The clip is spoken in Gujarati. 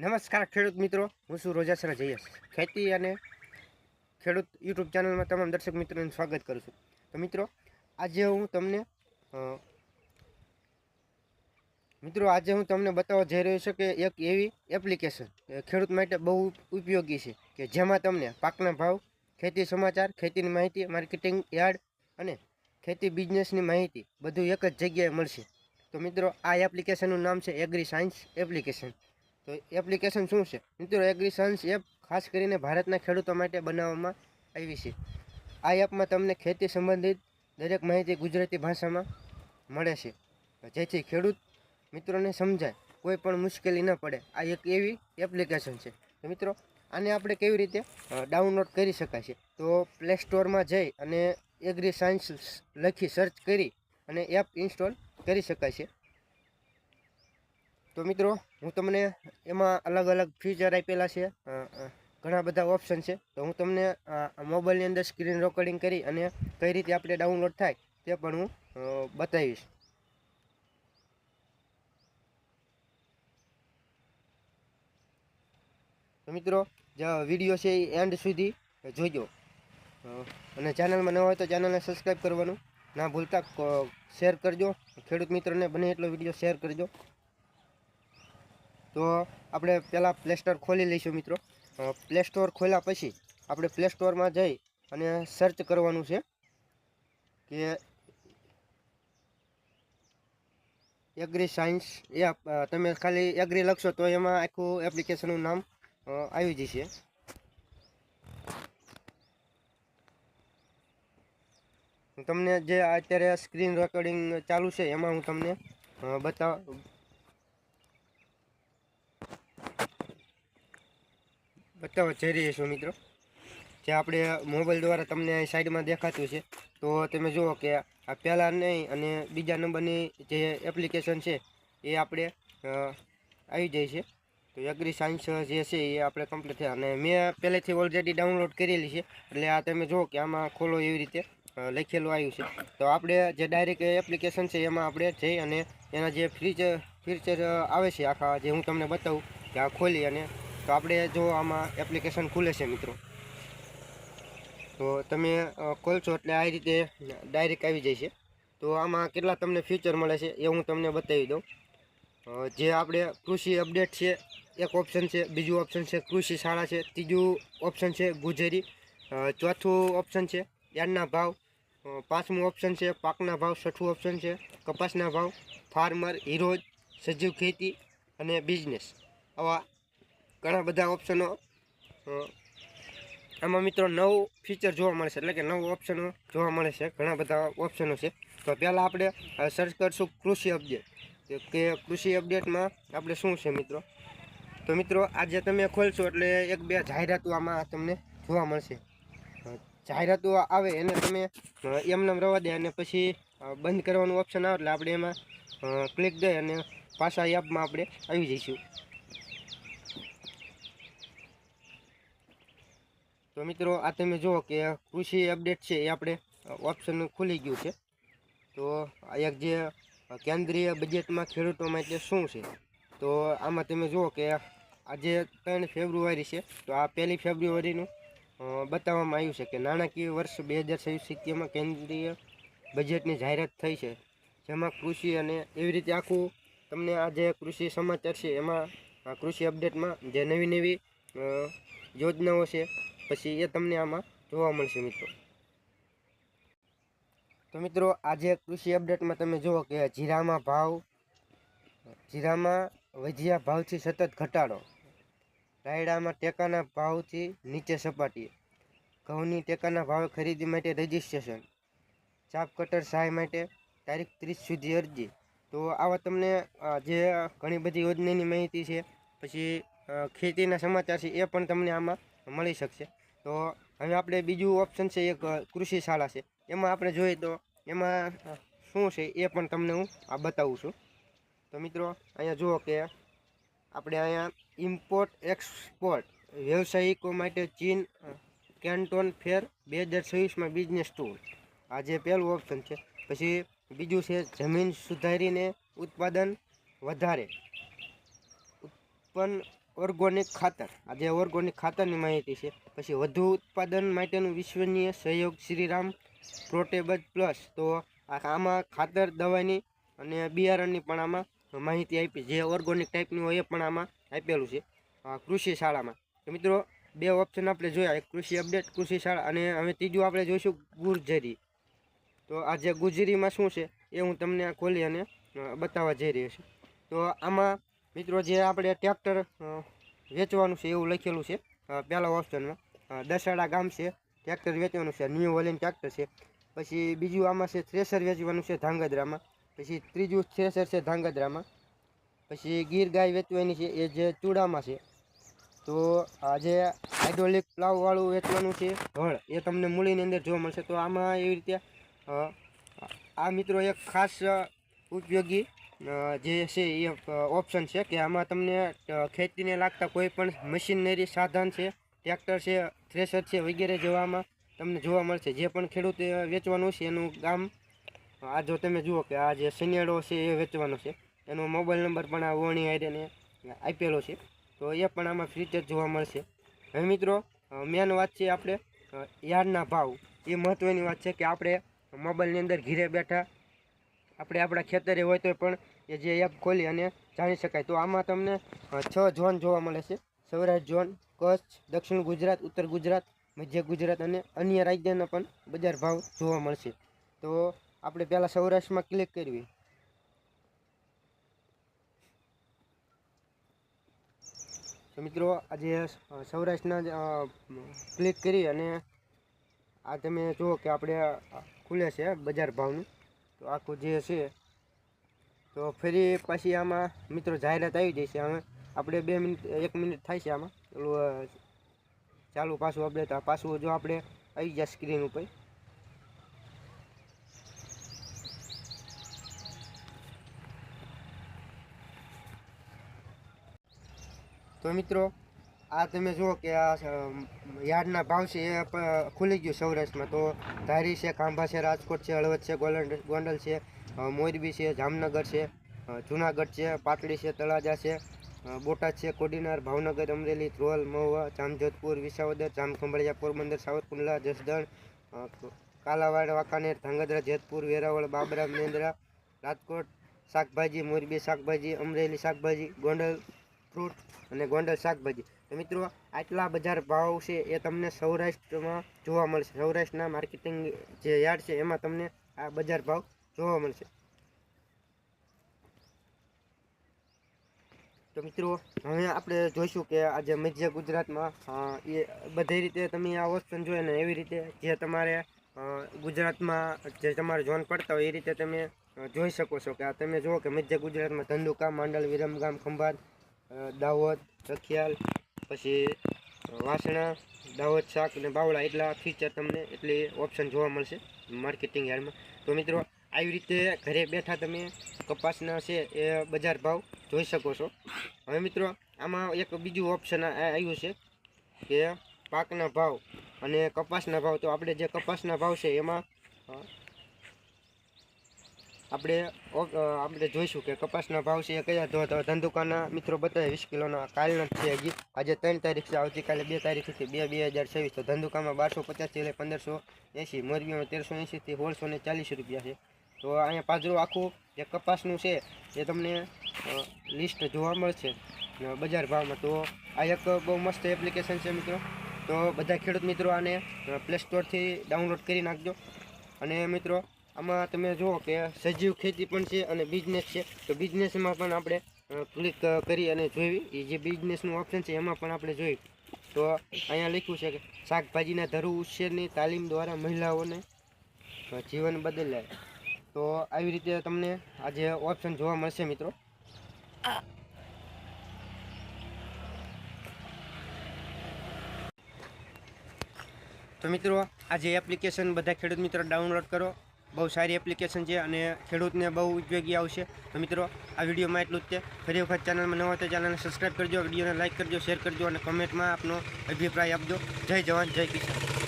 નમસ્કાર ખેડૂત મિત્રો, હું છું રોજાસરા જયેશ. ખેતી અને ખેડૂત યુટ્યુબ ચેનલમાં તમામ દર્શક મિત્રોનું સ્વાગત કરું છું. તો મિત્રો, આજે હું તમને મિત્રો, આજે હું તમને બતાવવા જઈ રહ્યો છું કે એક એવી એપ્લિકેશન ખેડૂત માટે બહુ ઉપયોગી છે કે જેમાં તમને પાકના ભાવ, ખેતી સમાચાર, ખેતીની માહિતી માર્કેટિંગ યાર્ડ અને ખેતી બિઝનેસની માહિતી બધું એક જ જગ્યાએ મળશે. તો મિત્રો, આ એપ્લિકેશનનું નામ છે એગ્રી સાયન્સ એપ્લિકેશન તો એપ્લિકેશન શું છે? મિત્રો એગ્રી સાયન્સ એપ ખાસ કરીને ભારતના ખેડૂતો માટે બનાવવામાં આવી છે. આ એપમાં તમને ખેતી સંબંધિત દરેક માહિતી ગુજરાતી ભાષામાં મળે છે. જેથી ખેડૂત મિત્રોને સમજાય, કોઈ પણ મુશ્કેલી ન પડે. આ એક એવી એપ્લિકેશન છે. મિત્રો, આને આપણે કેવી રીતે ડાઉનલોડ કરી શકાય છે? તો પ્લે સ્ટોરમાં જઈ અને એગ્રી સાયન્સ લખી સર્ચ કરી અને એપ ઇન્સ્ટોલ કરી શકાય છે. તો મિત્રો, હું તમને એમાં અલગ અલગ ફીચર આપેલા છે. ઘણા બધા ઓપ્શન છે. તો હું તમને મોબાઈલની અંદર સ્ક્રીન રેકોર્ડિંગ કરી અને કઈ રીતે આપણે ડાઉનલોડ થાય તે પણ હું બતાવીશ. તો મિત્રો, જે વીડિયો છે એ એન્ડ સુધી જોજો. અને ચેનલમાં ન હોય તો ચેનલને સબસ્ક્રાઈબ કરવાનું. ના ભૂલતા શેર કરજો. ખેડૂત મિત્રોને બને એટલો વીડિયો શેર કરજો. તો આપણે પહેલાં પ્લે સ્ટોર ખોલી લઈશું મિત્રો. પ્લે સ્ટોર ખોલ્યા પછી આપણે પ્લે સ્ટોરમાં જઈ અને સર્ચ કરવાનું છે કે એગ્રી સાયન્સ એ તમે ખાલી એગ્રી લખશો તો એમાં આખું એપ્લિકેશનનું નામ આવી જશે. તમને જે અત્યારે સ્ક્રીન રેકોર્ડિંગ ચાલુ છે એમાં હું તમને બતાવ બતાવવા જઈ રહ્યા છું મિત્રો. જે આપણે મોબાઈલ દ્વારા તમને સાઈડમાં દેખાતું છે. તો તમે જુઓ કે આ પહેલાં નહીં અને બીજા નંબરની જે એપ્લિકેશન છે, એ આપણે આવી જાય છે. તો એગ્રી સાયન્સ જે છે, એ આપણે કમ્પ્લીટ થયા. અને મેં પહેલેથી ઓલરેડી ડાઉનલોડ કરેલી છે. એટલે આ તમે જુઓ કે આમાં ખોલો એવી રીતે લખેલું આવ્યું છે. તો આપણે જે ડાયરેક્ટ એપ્લિકેશન છે, એમાં આપણે જઈ અને એના જે ફીચર ફીચર આવે છે, આખા જે હું તમને બતાવું, કે આ ખોલી અને તો આપણે જો આમાં એપ્લિકેશન ખુલે છે મિત્રો. તો તમે ખોલશો એટલે આ રીતે ડાયરેક્ટ આવી જાય છે તો આમાં કેટલા તમને ફીચર મળે છે એ હું તમને બતાવી દઉં. જે આપણે કૃષિ અપડેટ છે, એક ઓપ્શન છે, બીજું ઓપ્શન છે, કૃષિ શાળા છે, ત્રીજું ઓપ્શન છે, ગુજરી. ચોથું ઓપ્શન છે યાર્ડના ભાવ. પાંચમું ઓપ્શન છે, પાકના ભાવ. છઠ્ઠું ઓપ્શન છે, કપાસના ભાવ. ફાર્મર હીરોજ, સજીવ ખેતી અને બિઝનેસ આવા ઘણા બધા ઓપ્શનો આમાં મિત્રો નવું ફીચર જોવા મળે છે, એટલે કે નવું ઓપ્શનો જોવા મળે છે, ઘણા બધા ઓપ્શનો છે. તો પહેલાં આપણે સર્ચ કરશું કૃષિ અપડેટ કે કૃષિ અપડેટમાં આપણે શું છે મિત્રો? તો મિત્રો, આજે તમે ખોલશો એટલે એક બે જાહેરાતો આમાં તમને જોવા મળશે. જાહેરાતો આવે એને તમે એમને રવા દે અને પછી બંધ કરવાનું ઓપ્શન આવે એટલે આપણે એમાં ક્લિક દઈ અને પાછા એપમાં આપણે આવી જઈશું. તો મિત્રો, આ તમે જુઓ કે કૃષિ અપડેટ છે એ આપણે ઓપ્શન ખુલી ગયું છે. તો આ એક જે કેન્દ્રીય બજેટમાં ખેડૂતો માટે શું છે? તો આમાં તમે જુઓ કે આજે ત્રણ ફેબ્રુઆરી છે, તો આ પહેલી ફેબ્રુઆરીનું બતાવવામાં આવ્યું છે કે નાણાકીય વર્ષ બે હજાર છવ્વીસ સિત્તેરમાં કેન્દ્રીય બજેટની જાહેરાત થઈ છે. જેમાં કૃષિ અને એવી રીતે આખું તમને આ જે કૃષિ સમાચાર છે, એમાં કૃષિ અપડેટમાં જે નવી નવી યોજનાઓ છે પછી એ તમને આમાં જોવા મળશે મિત્રો. તો મિત્રો, આજે કૃષિ અપડેટમાં તમે જુઓ કે જીરામાં ભાવ, જીરામાં વજિયા ભાવથી સતત ઘટાડો. રાયડામાં ટેકાના ભાવથી નીચે સપાટીએ ઘઉંની ટેકાના ભાવે ખરીદી માટે રજિસ્ટ્રેશન. ચાપ કટર સહાય માટે તારીખ ત્રીસ સુધી અરજી. તો આવા તમને જે ઘણી બધી યોજનાની માહિતી છે, પછી ખેતીના સમાચાર છે, એ પણ તમને આમાં મળી શકશે. તો હવે આપણે બીજું ઓપ્શન છે એક કૃષિ શાળા છે. એમાં આપણે જોઈએ તો એમાં શું છે એ પણ તમને હું આ બતાવું છું. તો મિત્રો, અહીંયા જુઓ કે આપણે અહીંયા ઇમ્પોર્ટ એક્સપોર્ટ વ્યવસાયિકો માટે ચીન કેન્ટોન ફેર બે હજાર છવ્વીસમાં બિઝનેસ ટૂર આ જે પહેલું ઓપ્શન છે. પછી બીજું છે જમીન સુધારીને ઉત્પાદન વધારે. ઉત્પન્ન ઓર્ગોનિક ખાતર. આજે ઓર્ગોનિક ખાતરની માહિતી છે. પછી વધુ ઉત્પાદન માટેનું વિશ્વનીય સહયોગ શ્રીરામ પ્રોટેબજ પ્લસ. તો આ- આમાં ખાતર, દવાની અને બિયારણની પણ આમાં માહિતી આપી. જે ઓર્ગોનિક ટાઈપની હોય એ પણ આમાં આપેલું છે. આ કૃષિ શાળામાં. તો મિત્રો, બે ઓપ્શન આપણે જોયા. કૃષિ અપડેટ, કૃષિ શાળા અને હવે ત્રીજું આપણે જોઈશું ગુર્જરી. તો આજે ગુજરીમાં શું છે એ હું તમને ખોલી અને બતાવવા જઈ રહ્યો છું. તો આમાં મિત્રો, જે આપણે ટ્રેક્ટર વેચવાનું છે એવું લખેલું છે પહેલા ઓપ્શનમાં દસાડા ગામ છે ટ્રેક્ટર વેચવાનું છે ન્યૂ વોલિન ટ્રેક્ટર છે. પછી બીજું આમાં છે થ્રેસર વેચવાનું છે ધાંગધ્રામાં. પછી ત્રીજું થ્રેસર છે ધાંગધ્રામાં. પછી ગીર ગાય વેચવાની છે, એ જે ચૂડામાં છે. તો આ જે હાઇડ્રોલિક પ્લાવવાળું વેચવાનું છે, હળ, એ તમને મૂળીની અંદર જોવા મળશે. તો આમાં એવી રીતે આ મિત્રો એક ખાસ ઉપયોગી જે છે એ ઓપ્શન છે કે આમાં તમને ખેતીને લાગતા કોઈ પણ મશીનરી સાધન છે ટ્રેક્ટર છે થ્રેશર છે વગેરે જોવામાં તમને જોવા મળશે. જે પણ ખેડૂતે વેચવાનું છે એનું ગામ, આ જો તમે જુઓ કે આ જે શનિયાળો છે એ વેચવાનો છે. એનો મોબાઈલ નંબર પણ આ વણી આઈડીને આપેલો છે. તો એ પણ આમાં ફીચર જોવા મળશે. હવે મિત્રો મેન વાત છે આપણે યાર્ડના ભાવ. એ મહત્ત્વની વાત છે કે આપણે મોબાઈલની અંદર ઘીરે બેઠા, આપણે આપણા ખેતરે હોય તો પણ એ જે એપ ખોલી અને જાણી શકાય. તો આમાં તમને છ ઝોન જોવા મળે છે. સૌરાષ્ટ્ર ઝોન, કચ્છ, દક્ષિણ ગુજરાત, ઉત્તર ગુજરાત, મધ્ય ગુજરાત અને અન્ય રાજ્યના પણ બજાર ભાવ જોવા મળશે. તો આપણે પહેલાં સૌરાષ્ટ્રમાં ક્લિક કરવી. મિત્રો, આજે સૌરાષ્ટ્રના ક્લિક કરી અને આ તમે જુઓ કે આપણે ખુલે છે બજાર ભાવનું. તો આખું જે છે તો ફરી પાછી આમાં મિત્રો જાહેરાત આવી જશે હવે. આપણે બે મિનિટ, એક મિનિટ થાય છે આમાં. પેલું ચાલુ પાછું અપડેટ પાછું જો આપણે આવી ગયા સ્ક્રીન ઉપર. તો મિત્રો આ તમે જુઓ કે આ યાર્ડના ભાવ છે એ ખુલી ગયું સૌરાષ્ટ્રમાં. તો ધારી છે, ખાંભા છે, રાજકોટ છે, હળવદ છે ગોંડલ છે મોરબી છે, જામનગર છે જુનાગઢ છે પાટડી છે, તળાજા છે બોટાદ છે, કોડીનાર, ભાવનગર, અમરેલી, ધ્રોલ, મહુવા, જામજોધપુર, વિસાવદર, જામખંભાળિયા, પોરબંદર, સાવરકુંડલા, જસદણ કાલાવાડ, વાંકાનેર, ધાંગધ્રા, જેતપુર, વેરાવળ, બાબરા, મેંદરા, રાજકોટ, શાકભાજી, મોરબી શાકભાજી, અમરેલી શાકભાજી, ગોંડલ ફ્રૂટ અને ગોંડલ શાકભાજી. તો મિત્રો, આટલા બજાર ભાવ છે એ તમને સૌરાષ્ટ્રમાં જોવા મળશે. સૌરાષ્ટ્રના માર્કેટિંગ જે યાર્ડ છે એમાં તમને આ બજાર ભાવ જોવા મળશે. તો મિત્રો, હવે આપણે જોઈશું કે આજે મધ્ય ગુજરાતમાં એ બધી રીતે તમે આ ઓપ્શન જોઈએ ને એવી રીતે જે તમારે ગુજરાતમાં જે તમારે ઝોન પડતા હોય એ રીતે તમે જોઈ શકો છો કે આ તમે જુઓ કે મધ્ય ગુજરાતમાં ધંધુકા, માંડલ, વિરમગામ, ખંભાત દાહોદ રખિયાલ પછી વાસણા, દાવત, શાક અને બાવળા એટલા ફીચર તમને એટલી ઓપ્શન જોવા મળશે માર્કેટિંગ યાર્ડમાં. તો મિત્રો, આવી રીતે ઘરે બેઠા તમે કપાસના છે એ બજાર ભાવ જોઈ શકો છો. હવે મિત્રો, આમાં એક બીજું ઓપ્શન આવ્યું છે કે પાકના ભાવ અને કપાસના ભાવ. તો આપણે જે કપાસના ભાવ છે એમાં આપણે આપણે જોઈશું કે કપાસના ભાવ છે એ કયા તો ધંધુકાના મિત્રો બતાવે વીસ કિલોના કાલના છે હજી. આજે ત્રણ તારીખ છે, આવતીકાલે બે તારીખથી બે બે હજાર છવ્વીસ. તો ધંધુકામાં બારસો પચાસથી લઈ પંદરસો એંસી મોરબીમાં તેરસો એંસીથી સોળસો ને ચાલીસ રૂપિયા છે. તો અહીંયા પાજરું આખું જે કપાસનું છે એ તમને લિસ્ટ જોવા મળશે. બજાર ભાવમાં તો આ એક બહુ મસ્ત એપ્લિકેશન છે મિત્રો. તો બધા ખેડૂત મિત્રો આને પ્લે સ્ટોરથી ડાઉનલોડ કરી નાખજો. અને મિત્રો આમાં તમે જુઓ કે સજીવ ખેતી પણ છે અને બિઝનેસ છે. તો બિઝનેસમાં પણ આપણે ક્લિક કરી અને જોઈ. એ જે બિઝનેસનું ઓપ્શન છે એમાં પણ આપણે જોઈ. તો અહીંયા લખ્યું છે કે શાકભાજીના ધરુ ઉછેરની તાલીમ દ્વારા મહિલાઓને જીવન બદલાય. તો આવી રીતે તમને આજે ઓપ્શન જોવા મળશે મિત્રો. તો મિત્રો, આ જે એપ્લિકેશન બધા ખેડૂત મિત્રો ડાઉનલોડ કરો. બહુ સારી એપ્લિકેશન છે અને ખેડૂતને બહુ ઉપયોગી આવશે. તો મિત્રો, આ વિડીયોમાં એટલું જ છે. ફરી વખત ચેનલમાં ન હોય તો ચેનલને સબસ્ક્રાઈબ કરજો, વિડીયોને લાઇક કરજો શેર કરજો અને કમેન્ટમાં આપનો અભિપ્રાય આપજો. જય જવાન, જય કિસાન.